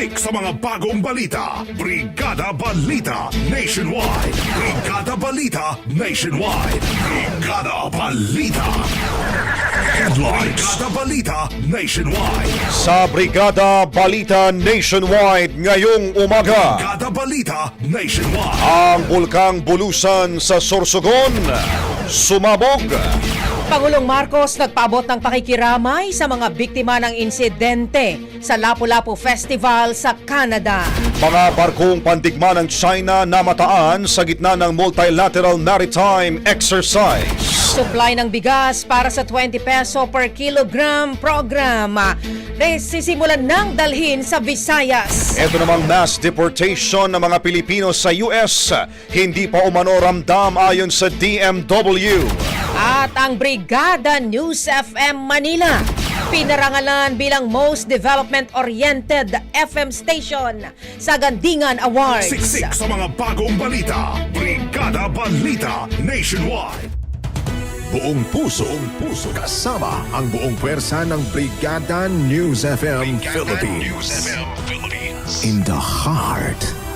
Siksik sa mga bagong balita. Brigada Balita Nationwide. Brigada Balita Nationwide. Brigada Balita. Headlines. Brigada Balita Nationwide. Sa Brigada Balita Nationwide ngayong umaga, Brigada Balita Nationwide. ang bulkang Bulusan sa Sorsogon, sumabog. Pangulong Marcos nagpaabot ng pakikiramay sa mga biktima ng insidente sa Lapu-Lapu Festival sa Canada. Mga barkong pandigma ng China namataan sa gitna ng multilateral maritime exercise. Supply ng bigas para sa 20 peso per kilogram program. Resisimulan ng dalhin sa Visayas. Ito namang mass deportation ng mga Pilipino sa US, hindi pa umano ramdam ayon sa DMW. At ang Brigada News FM Manila. Pinarangalan bilang most development-oriented FM station sa Gandingan Awards. Siksik sa mga bagong balita. Brigada Balita Nationwide. Buong puso, buong puso kasama ang buong pwersa ng Brigada News FM Philippines. In the heart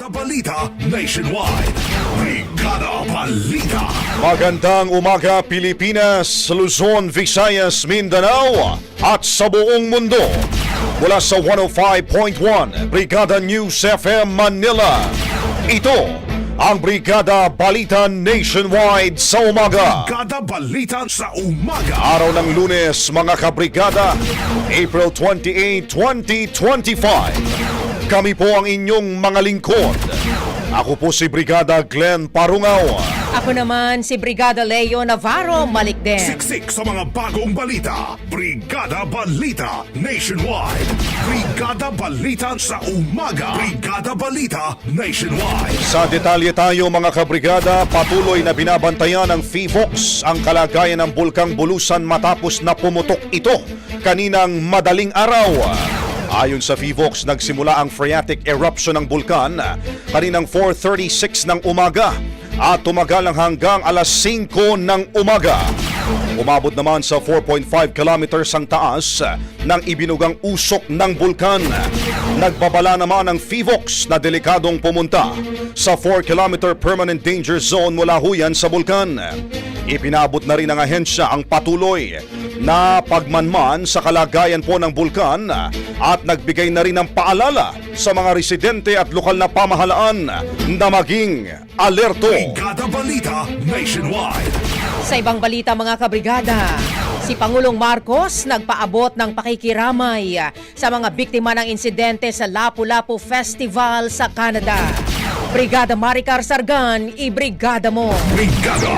Brigada Balita Nationwide. Brigada Balita. Magandang umaga Pilipinas, Luzon, Visayas, Mindanao at sa buong mundo. Mula sa 105.1 Brigada News FM Manila. Ito ang Brigada Balita Nationwide sa umaga. Brigada Balita sa umaga. Araw ng lunes mga kabrigada, April 28, 2025. Kami po ang inyong mga lingkod. Ako po si Brigada Glenn Parungaw. Ako naman si Brigada Leo Navarro Malikden. Siksik sa mga bagong balita. Brigada Balita Nationwide. Brigada Balita sa umaga. Brigada Balita Nationwide. Sa detalye tayo mga kabrigada, patuloy na binabantayan ng FIVOX ang kalagayan ng Bulkang Bulusan matapos na pumutok ito kaninang madaling araw. Ayon sa FIVOX, nagsimula ang phreatic eruption ng bulkan kaninang 4.36 ng umaga at tumagal ang hanggang alas 5 ng umaga. Umabot naman sa 4.5 kilometers ang taas ng ibinugang usok ng bulkan. Nagbabala naman ang FIVOX na delikadong pumunta sa 4 kilometer permanent danger zone mula huyan sa bulkan. Ipinabot na rin ng ahensya ang patuloy na pagmanman sa kalagayan po ng bulkan at nagbigay na rin ng paalala sa mga residente at lokal na pamahalaan na maging alerto. Brigada Balita Nationwide. Sa ibang balita mga kabrigada, si Pangulong Marcos nagpaabot ng pakikiramay sa mga biktima ng insidente sa Lapu-Lapu Festival sa Canada. Brigada Maricar Sargan, ibrigada mo! Brigada.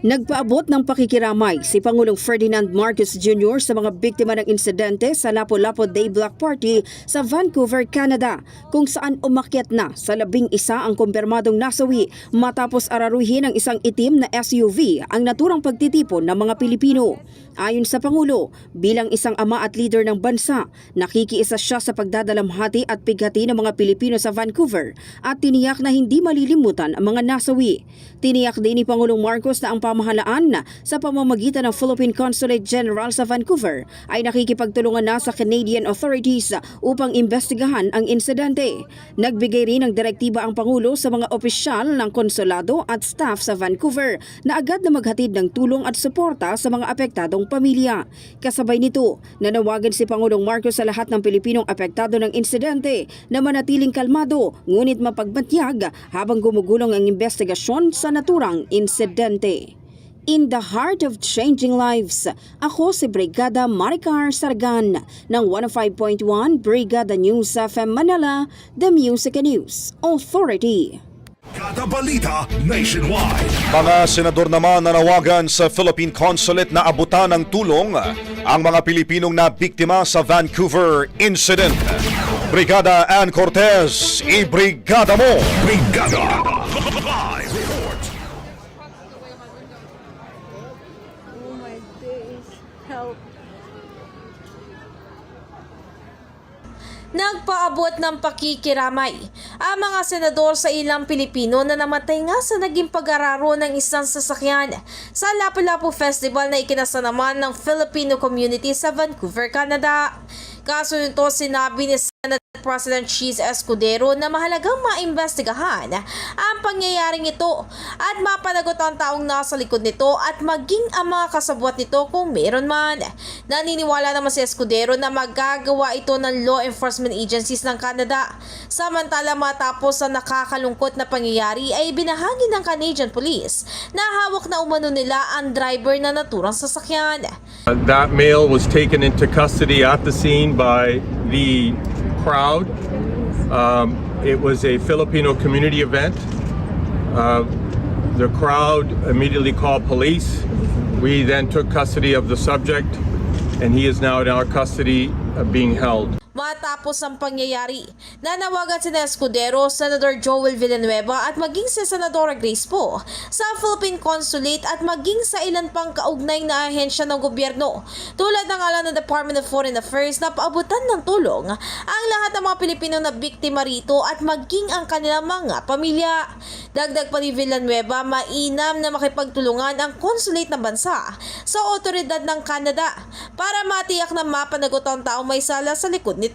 Nagpaabot ng pakikiramay si Pangulong Ferdinand Marcos Jr. sa mga biktima ng insidente sa Lapu-Lapu Day Block Party sa Vancouver, Canada, kung saan umakyat na sa labing isa ang kumpirmadong nasawi matapos araruhin ng isang itim na SUV ang naturang pagtitipon ng mga Pilipino. Ayon sa Pangulo, bilang isang ama at leader ng bansa, nakikiisa siya sa pagdadalamhati at pighati ng mga Pilipino sa Vancouver at tiniyak na hindi malilimutan ang mga nasawi. Tiniyak din ni Pangulong Marcos na ang pamahalaan sa pamamagitan ng Philippine Consulate General sa Vancouver ay nakikipagtulungan na sa Canadian authorities upang investigahan ang insidente. Nagbigay rin ng direktiba ang Pangulo sa mga opisyal ng konsulado at staff sa Vancouver na agad na maghatid ng tulong at suporta sa mga apektadong pamilya. Kasabay nito, nanawagan si Pangulong Marcos sa lahat ng Pilipinong apektado ng insidente na manatiling kalmado ngunit mapagbatyag habang gumugulong ang investigasyon sa naturang insidente. In the heart of changing lives, ako si Brigada Maricar Sargan ng 105.1 Brigada News FM Manila, The Music News Authority. Balita Nationwide. Mga senador naman nanawagan sa Philippine Consulate na abutan ng tulong ang mga Pilipinong na biktima sa Vancouver incident. Brigada Ann Cortez, ibrigada mo! Brigada Live Report. Nagpaabot ng pakikiramay ang mga senador sa ilang Pilipino na namatay nga sa naging pag-araro ng isang sasakyan sa Lapu-Lapu Festival na ikinasa naman ng Filipino community sa Vancouver, Canada. Kaso nito sinabi ni Senate President Cheese Escudero na mahalagang maimbestigahan ang pangyayaring ito at mapanagot ang taong nasa likod nito at maging ang mga kasabwat nito kung meron man. Naniniwala naman si Escudero na magagawa ito ng law enforcement agencies ng Canada. Samantala matapos ang nakakalungkot na pangyayari ay binahagi ng Canadian Police na hawak na umano nila ang driver na naturang sasakyan. That male was taken into custody at the scene by the crowd. Um, it was a Filipino community event. Uh, the crowd immediately called police. We then took custody of the subject, and he is now in our custody uh, being held. Matapos ang pangyayari, nanawagan si Escudero, Senator Joel Villanueva at maging si Senadora Grace Po sa Philippine Consulate at maging sa ilan pang kaugnay na ahensya ng gobyerno tulad ng alam ng Department of Foreign Affairs na paabutan ng tulong ang lahat ng mga Pilipino na biktima rito at maging ang kanilang mga pamilya. Dagdag pa ni Villanueva, mainam na makipagtulungan ang consulate ng bansa sa otoridad ng Canada para matiyak na mapanagot ang taong may sala sa likod nito.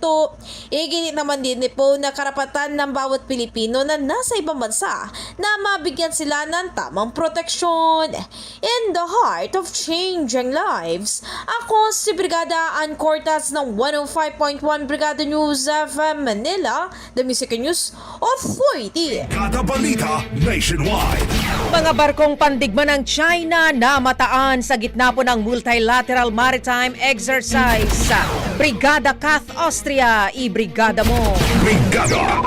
Iginit naman din ni Poe na karapatan ng bawat Pilipino na nasa ibang bansa na mabigyan sila ng tamang proteksyon. In the heart of changing lives, ako si Brigada Ann Cortas ng 105.1 Brigada News FM Manila, The Music News Authority. Kada balita nationwide. Mga barkong pandigma ng China na mataan sa gitna po ng multilateral maritime exercise. Brigada Kath Austria, i-brigada mo. Brigada.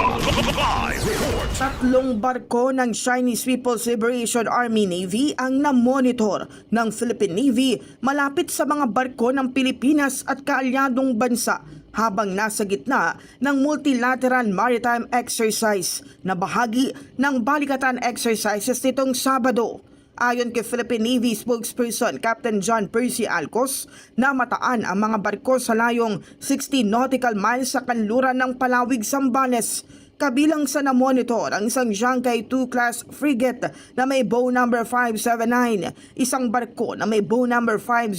Tatlong barko ng Chinese People's Liberation Army Navy ang namonitor ng Philippine Navy malapit sa mga barko ng Pilipinas at kaalyadong bansa habang nasa gitna ng multilateral maritime exercise na bahagi ng balikatan exercises nitong Sabado. Ayon kay Philippine Navy spokesperson Captain John Percy Alcos, namataan ang mga barko sa layong 60 nautical miles sa kanluran ng Palawig, Zambales. Kabilang sa na-monitor ang isang Jiangkai 2 class frigate na may bow number 579, isang barko na may bow number 500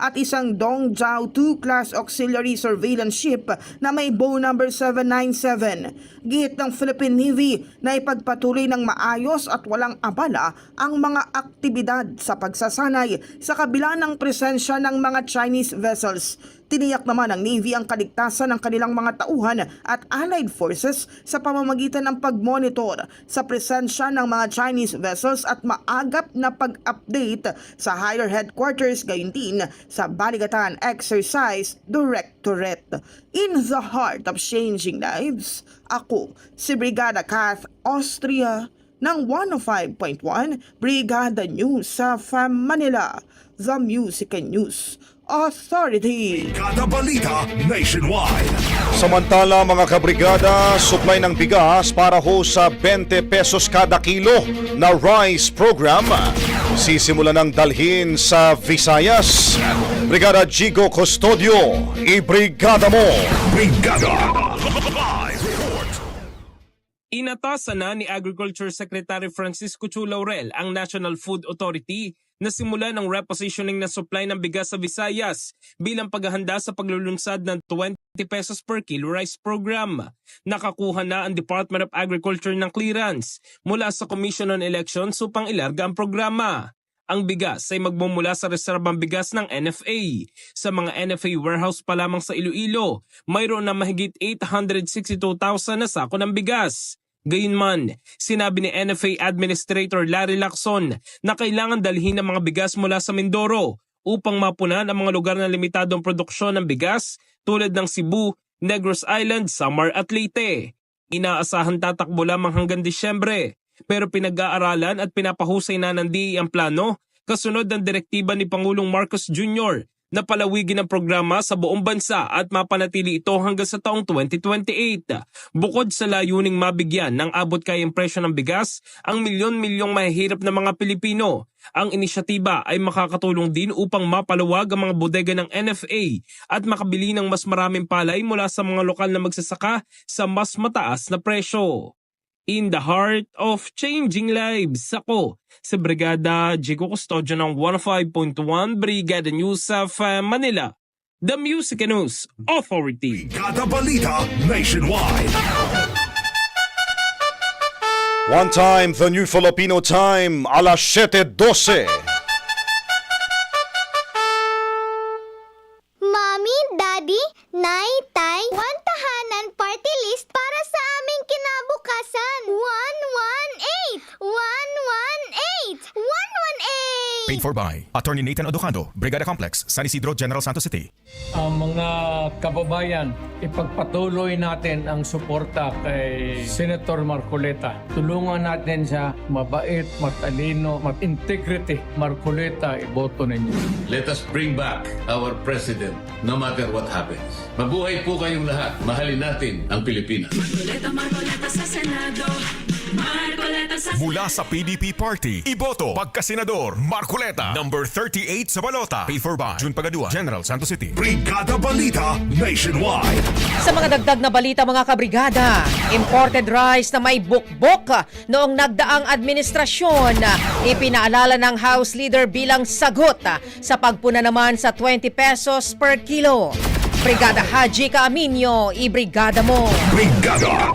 at isang Dongjiao 2 class auxiliary surveillance ship na may bow number 797. Gihit ng Philippine Navy na ipagpatuloy ng maayos at walang abala ang mga aktibidad sa pagsasanay sa kabila ng presensya ng mga Chinese vessels. Tiniyak naman ng Navy ang kaligtasan ng kanilang mga tauhan at allied forces sa pamamagitan ng pagmonitor sa presensya ng mga Chinese vessels at maagap na pag-update sa higher headquarters gayon din sa Baligatan Exercise Directorate. In the heart of changing lives, ako si Brigada Kath Austria ng 105.1 Brigada News sa FAM Manila, The Music and News Authority. Kada balita nationwide. Samantala mga kabrigada, supply ng bigas para ho sa 20 pesos kada kilo na rice program. Sisimula ng dalhin sa Visayas. Brigada Gigo Custodio, i-brigada mo. Brigada. Live report. Inatasan na ni Agriculture Secretary Francisco Chu Laurel ang National Food Authority na simula ng repositioning ng supply ng bigas sa Visayas bilang paghahanda sa paglulunsad ng 20 pesos per kilo rice program. Nakakuha na ang Department of Agriculture ng clearance mula sa Commission on Elections upang ilarga ang programa. Ang bigas ay magmumula sa reserbang bigas ng NFA. Sa mga NFA warehouse pa lamang sa Iloilo, mayroon na mahigit 862,000 na sako ng bigas. Gayunman, sinabi ni NFA Administrator Larry Lacson na kailangan dalhin ang mga bigas mula sa Mindoro upang mapunan ang mga lugar na limitadong produksyon ng bigas tulad ng Cebu, Negros Island, Samar at Leyte. Inaasahan tatakbo lamang hanggang Disyembre pero pinag-aaralan at pinapahusay na ng DE ang plano kasunod ng direktiba ni Pangulong Marcos Jr. na palawigin ang programa sa buong bansa at mapanatili ito hanggang sa taong 2028. Bukod sa layuning mabigyan ng abot kayang presyo ng bigas ang milyon-milyong mahihirap na mga Pilipino, ang inisyatiba ay makakatulong din upang mapaluwag ang mga bodega ng NFA at makabili ng mas maraming palay mula sa mga lokal na magsasaka sa mas mataas na presyo. In the heart of changing lives, ako sa Brigada Jigo Custodio ng 105.1 Brigada News of uh, Manila, The Music and News Authority. Kada balita nationwide. One time, the new Filipino time, alas 7.12. Paid for by Attorney Nathan Odocando, Brigada Complex, San Isidro, General Santos City. Ang mga kababayan, ipagpatuloy natin ang suporta kay Senator Marcoleta. Tulungan natin siya mabait, matalino, mat-integrity. Marcoleta, iboto ninyo. Let us bring back our president no matter what happens. Mabuhay po kayong lahat. Mahalin natin ang Pilipinas. Mula sa PDP Party, Iboto, Pagkasenador, Marcoleta, number 38 sa balota. Paid for by June Pagadua, General Santos City. Brigada balita nationwide. Sa mga dagdag na balita mga kabrigada, imported rice na may bukbok noong nagdaang administrasyon, ipinaalala ng House Leader bilang sagot sa pagpuna naman sa 20 pesos per kilo. Brigada Haji Kaaminyo, ibrigada mo. Brigada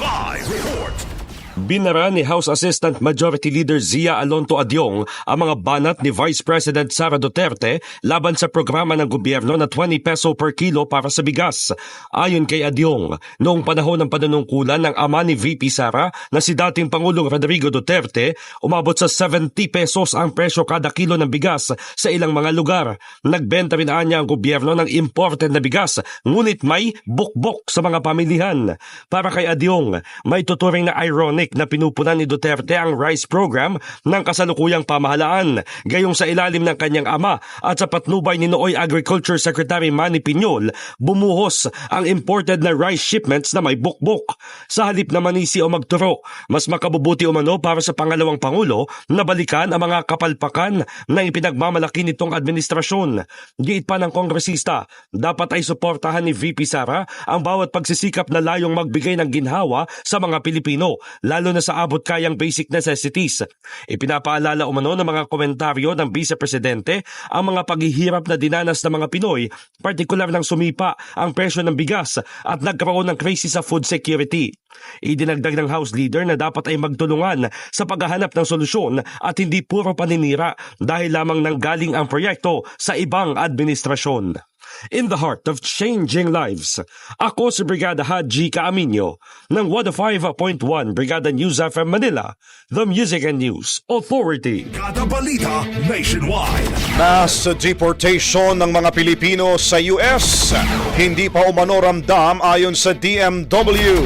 Live Report. Binara ni House Assistant Majority Leader Zia Alonto Adyong ang mga banat ni Vice President Sara Duterte laban sa programa ng gobyerno na 20 peso per kilo para sa bigas. Ayon kay Adyong, noong panahon ng panunungkulan ng ama ni VP Sara na si dating Pangulong Rodrigo Duterte, umabot sa 70 pesos ang presyo kada kilo ng bigas sa ilang mga lugar. Nagbenta rin anya ang gobyerno ng imported na bigas, ngunit may bukbok sa mga pamilihan. Para kay Adyong, may tuturing na ironic na pinupunan ni Duterte ang rice program ng kasalukuyang pamahalaan, gayong sa ilalim ng kanyang ama at sa patnubay ni Nooy Agriculture Secretary Manny Piñol, bumuhos ang imported na rice shipments na may bukbok. Sa halip na manisi o magturo, mas makabubuti umano para sa pangalawang pangulo na balikan ang mga kapalpakan na ipinagmamalaki nitong administrasyon. Giit pa ng kongresista, dapat ay suportahan ni VP Sara ang bawat pagsisikap na layong magbigay ng ginhawa sa mga Pilipino, lalo na sa abot kayang basic necessities. Ipinapaalala umano ng mga komentaryo ng Vice Presidente ang mga paghihirap na dinanas ng mga Pinoy, partikular ng sumipa ang presyo ng bigas at nagkaroon ng crisis sa food security. Idinagdag ng House Leader na dapat ay magtulungan sa paghahanap ng solusyon at hindi puro paninira dahil lamang nanggaling ang proyekto sa ibang administrasyon. In the heart of changing lives, ako si Brigada Haji Kaaminyo ng 105.1 Brigada News FM Manila, the Music and News Authority. Kada balita nationwide. Mass deportation ng mga Pilipino sa US. Hindi pa umano ramdam ayon sa DMW.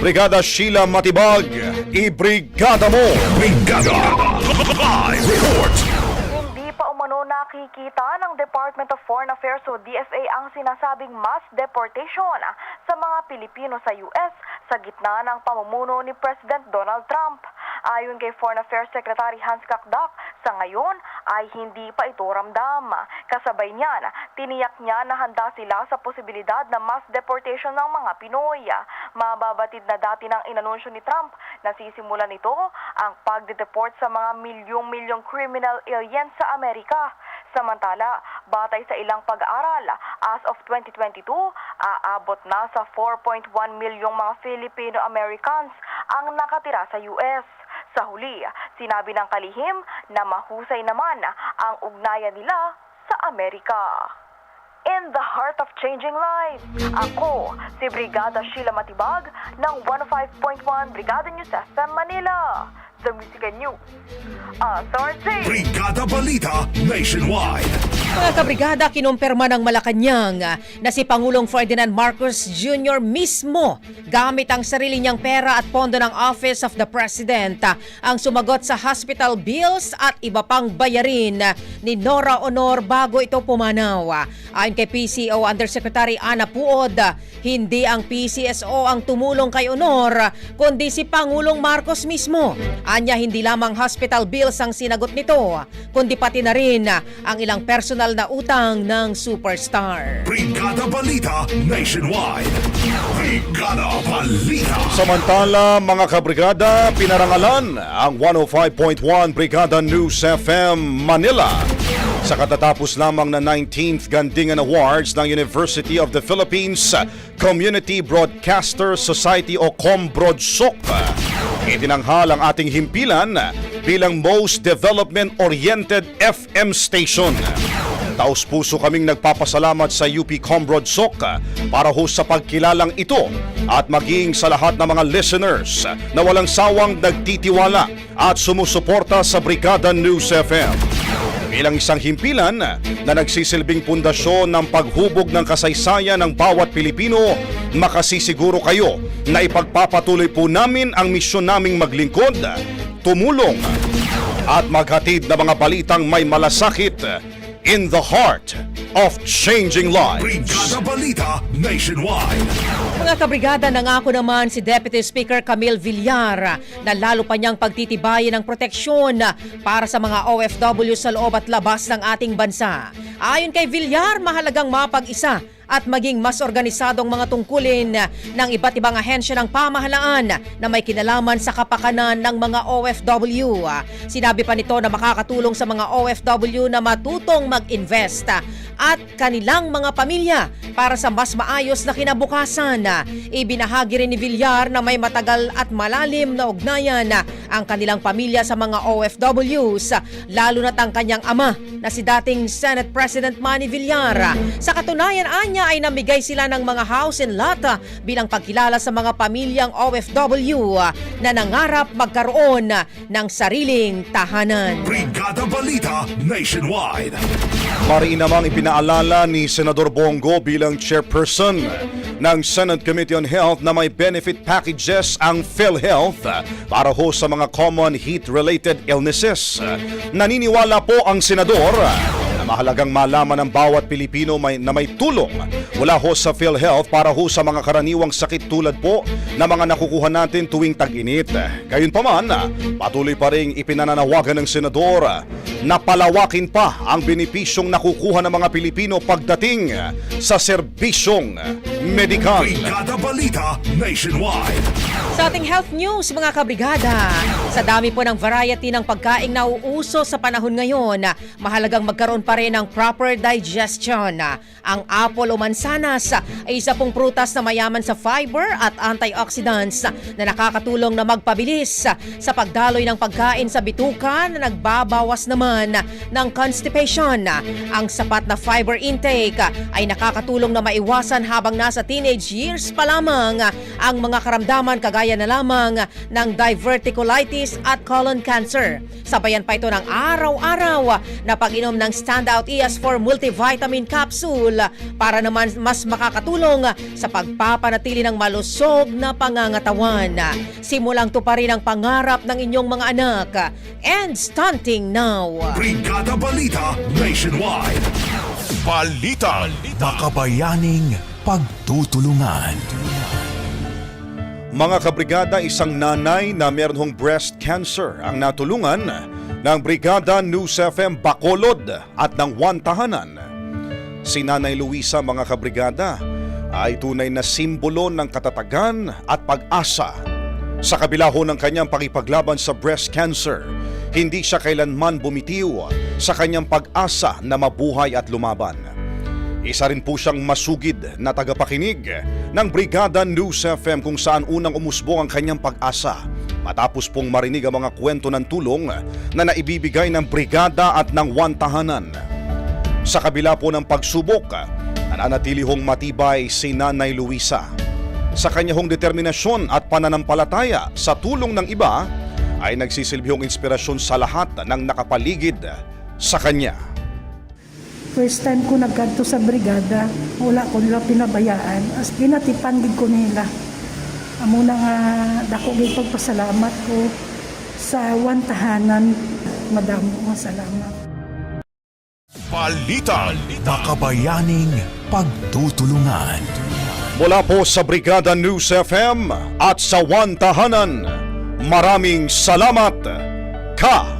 Brigada Sheila Matibag, ibrigada mo! Brigada Live Report. Nakikita ng Department of Foreign Affairs o DFA ang sinasabing mass deportation sa mga Pilipino sa US sa gitna ng pamumuno ni President Donald Trump. Ayon kay Foreign Affairs Secretary Hans Kakdak, sa ngayon ay hindi pa ito ramdam. Kasabay niyan, tiniyak niya na handa sila sa posibilidad na mass deportation ng mga Pinoy. Mababatid na dati ng inanunsyo ni Trump na sisimulan nito ang pagde-deport sa mga milyong-milyong criminal aliens sa Amerika. Samantala, batay sa ilang pag-aaral, as of 2022, aabot na sa 4.1 milyong mga Filipino-Americans ang nakatira sa US. Sa huli, sinabi ng kalihim na mahusay naman ang ugnayan nila sa Amerika. In the heart of changing lives, ako si Brigada Sheila Matibag ng 105.1 Brigada News FM Manila. The Music News Authority. Brigada Balita Nationwide. Mga kabrigada, kinumpirma ng Malacanang na si Pangulong Ferdinand Marcos Jr. mismo gamit ang sarili niyang pera at pondo ng Office of the President ang sumagot sa hospital bills at iba pang bayarin ni Nora Honor bago ito pumanaw. Ayon kay PCO Undersecretary Ana Puod, hindi ang PCSO ang tumulong kay Honor kundi si Pangulong Marcos mismo. Anya hindi lamang hospital bills ang sinagot nito, kundi pati na rin ang ilang personal na utang ng superstar. Brigada Balita Nationwide. Brigada Balita. Samantala, mga kabrigada, pinarangalan ang 105.1 Brigada News FM Manila sa katatapos lamang na 19th Gandingan Awards ng University of the Philippines Community Broadcaster Society o Combrodsok. Itinanghal ang ating himpilan bilang most development-oriented FM station. Taos puso kaming nagpapasalamat sa UP Combrodsok para ho sa pagkilalang ito at maging sa lahat ng mga listeners na walang sawang nagtitiwala at sumusuporta sa Brigada News FM. Bilang isang himpilan na nagsisilbing pundasyon ng paghubog ng kasaysayan ng bawat Pilipino, makasisiguro kayo na ipagpapatuloy po namin ang misyon naming maglingkod, tumulong at maghatid ng mga balitang may malasakit in the heart of changing lives. Brigada Balita Nationwide. Mga kabrigada, nangako naman si Deputy Speaker Camille Villar na lalo pa niyang pagtitibayin ang proteksyon para sa mga OFW sa loob at labas ng ating bansa. Ayon kay Villar, mahalagang mapag-isa at maging mas organisadong mga tungkulin ng iba't ibang ahensya ng pamahalaan na may kinalaman sa kapakanan ng mga OFW. Sinabi pa nito na makakatulong sa mga OFW na matutong mag-invest at kanilang mga pamilya para sa mas maayos na kinabukasan. Ibinahagi rin ni Villar na may matagal at malalim na ugnayan ang kanilang pamilya sa mga OFWs, lalo na't ang kanyang ama na si dating Senate President Manny Villar. Sa katunayan, anya ay namigay sila ng mga house and lot bilang pagkilala sa mga pamilyang OFW na nangarap magkaroon ng sariling tahanan. Brigada Balita Nationwide. Mariin namang ipinaalala ni Senador Bongo bilang chairperson ng Senate Committee on Health na may benefit packages ang PhilHealth para ho sa mga common heat-related illnesses. Naniniwala po ang senador na mahalagang malaman ng bawat Pilipino may, na may tulong mula ho sa PhilHealth para ho sa mga karaniwang sakit tulad po na mga nakukuha natin tuwing tag-init. Gayunpaman, patuloy pa rin ipinananawagan ng senador na palawakin pa ang benepisyong nakukuha ng mga Pilipino pagdating sa serbisyong medikal. Brigada Balita Nationwide. Sa ating health news mga kabrigada, sa dami po ng variety ng pagkaing nauuso sa panahon ngayon, mahalagang magkaroon pa rin ng proper digestion. Ang apple o mansanas ay isa pong prutas na mayaman sa fiber at antioxidants na nakakatulong na magpabilis sa pagdaloy ng pagkain sa bituka na nagbabawas naman ng constipation. Ang sapat na fiber intake ay nakakatulong na maiwasan habang nasa teenage years pa lamang ang mga karamdaman kagaya na lamang ng diverticulitis at colon cancer. Sabayan pa ito ng araw-araw na pag-inom ng Standout ES4 multivitamin capsule para naman mas makakatulong sa pagpapanatili ng malusog na pangangatawan. Simulang tuparin ang pangarap ng inyong mga anak. End stunting now. Brigada Balita Nationwide. Balita. Makabayaning pagtutulungan. Mga kabrigada, isang nanay na meron hong breast cancer ang natulungan ng Brigada News FM Bacolod at ng One Tahanan. Si Nanay Luisa, mga kabrigada, ay tunay na simbolo ng katatagan at pag-asa. Sa kabila ho ng kanyang pakipaglaban sa breast cancer, hindi siya kailanman bumitiw sa kanyang pag-asa na mabuhay at lumaban. Isa rin po siyang masugid na tagapakinig ng Brigada News FM kung saan unang umusbong ang kanyang pag-asa matapos pong marinig ang mga kwento ng tulong na naibibigay ng Brigada at ng One Tahanan. Sa kabila po ng pagsubok, nananatili hong matibay si Nanay Luisa. Sa kanya hong determinasyon at pananampalataya sa tulong ng iba ay nagsisilbihong inspirasyon sa lahat ng nakapaligid sa kanya. First time ko nagkanto sa brigada, wala ko nila pinabayaan. As ginatipan gid ko nila. Amo nga dako gid pagpasalamat ko sa one tahanan. Madamo nga salamat. Balita. Makabayaning pagtutulungan. Mula po sa Brigada News FM at sa One Tahanan, maraming salamat, Ka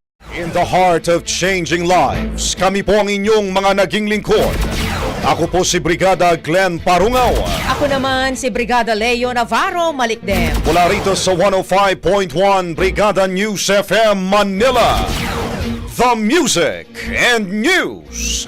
In the heart of changing lives, kami po ang inyong mga naging lingkod. Ako po si Brigada Glenn Parungaw. Ako naman si Brigada Leo Navarro Malikdem. Mula rito sa 105.1 Brigada News FM Manila. The Music and News